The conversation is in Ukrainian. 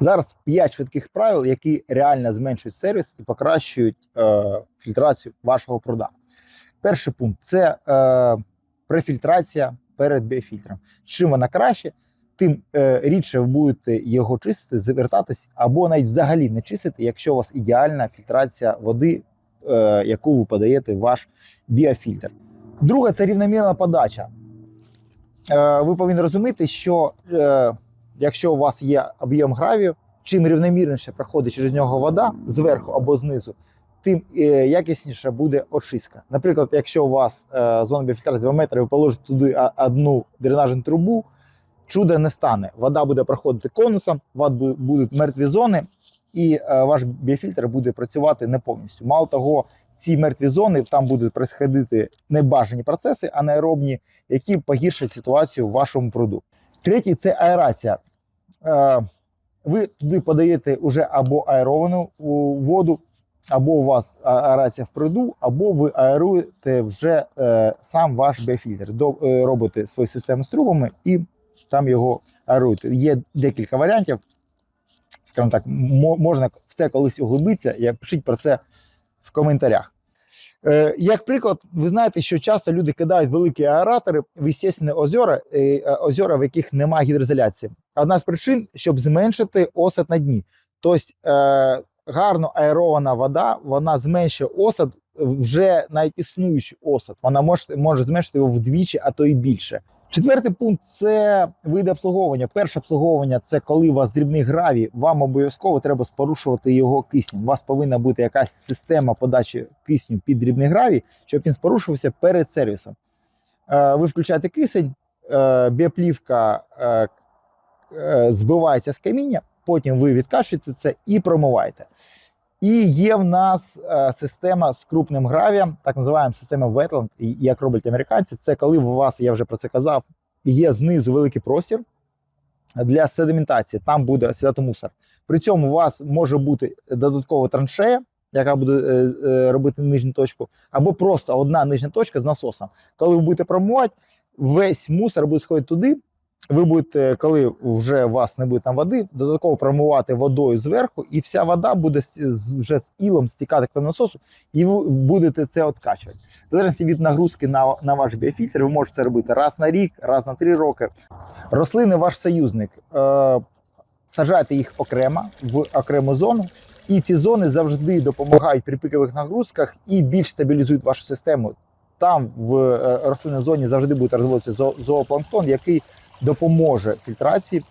Зараз 5 швидких правил, які реально зменшують сервіс і покращують е, фільтрацію вашого пруда. Перший пункт це е, префільтрація перед біофільтром. Чим вона краще, тим е, рідше ви будете його чистити, завертатись або навіть взагалі не чистити, якщо у вас ідеальна фільтрація води, е, яку ви подаєте в ваш біофільтр. Друге це рівномірна подача. Е, ви повинні розуміти, що е, якщо у вас є об'єм гравію, чим рівномірніше проходить через нього вода зверху або знизу, тим е, якісніше буде очистка. Наприклад, якщо у вас е, зона біофільтрації 2 метри, ви положите туди одну дренажну трубу, чуда не стане. Вода буде проходити конусом, у будуть мертві зони, і е, ваш біофільтр буде працювати не повністю. Мало того, ці мертві зони там будуть проходити небажані процеси, анаеробні, які погіршать ситуацію в вашому пруду. Третій це аерація. Е, ви туди подаєте уже або аеровану воду, або у вас аерація в пруду, або ви аеруєте вже е, сам ваш біофільтр. Е, робите свою систему з трубами і там його аеруєте. Є декілька варіантів. Скажімо так, можна в це колись углибитися. Я пишіть про це в коментарях. Е, Як приклад, ви знаєте, що часто люди кидають великі аератори в істесні озера, е, е, озера, в яких немає гідроізоляції. Одна з причин, щоб зменшити осад на дні. Тобто гарно аерована вода, вона зменшує осад, вже навіть існуючий осад. Вона може, може зменшити його вдвічі, а то і більше. Четвертий пункт це види обслуговування. Перше обслуговування це коли у вас дрібний гравій, вам обов'язково треба спорушувати його киснем. У вас повинна бути якась система подачі кисню під дрібний гравій, щоб він спорушувався перед сервісом. Е, Ви включаєте кисень, е, біоплівка е, збивається з каміння, потім ви відкачуєте це і промиваєте. І є в нас е, система з крупним гравієм, так називаємо система Wetland, як роблять американці. Це коли у вас, я вже про це казав, є знизу великий простір для sedimентації, там буде сідати мусор. При цьому у вас може бути додаткова траншея, яка буде е, е, робити нижню точку, або просто одна нижня точка з насосом. Коли ви будете промивати, весь мусор буде сходити туди. Ви будете, коли вже у вас не буде там води, додатково промивати водою зверху, і вся вода буде вже з ілом стікати тому насосу, і ви будете це откачувати. В залежності від нагрузки на, на ваш біофільтр, ви можете це робити раз на рік, раз на три роки. Рослини ваш союзник. Е, саджайте їх окремо в окрему зону. І ці зони завжди допомагають при пікових нагрузках і більш стабілізують вашу систему. Там в е, рослинній зоні завжди буде розвиватися зо- зоопланктон, який допоможе фільтрації,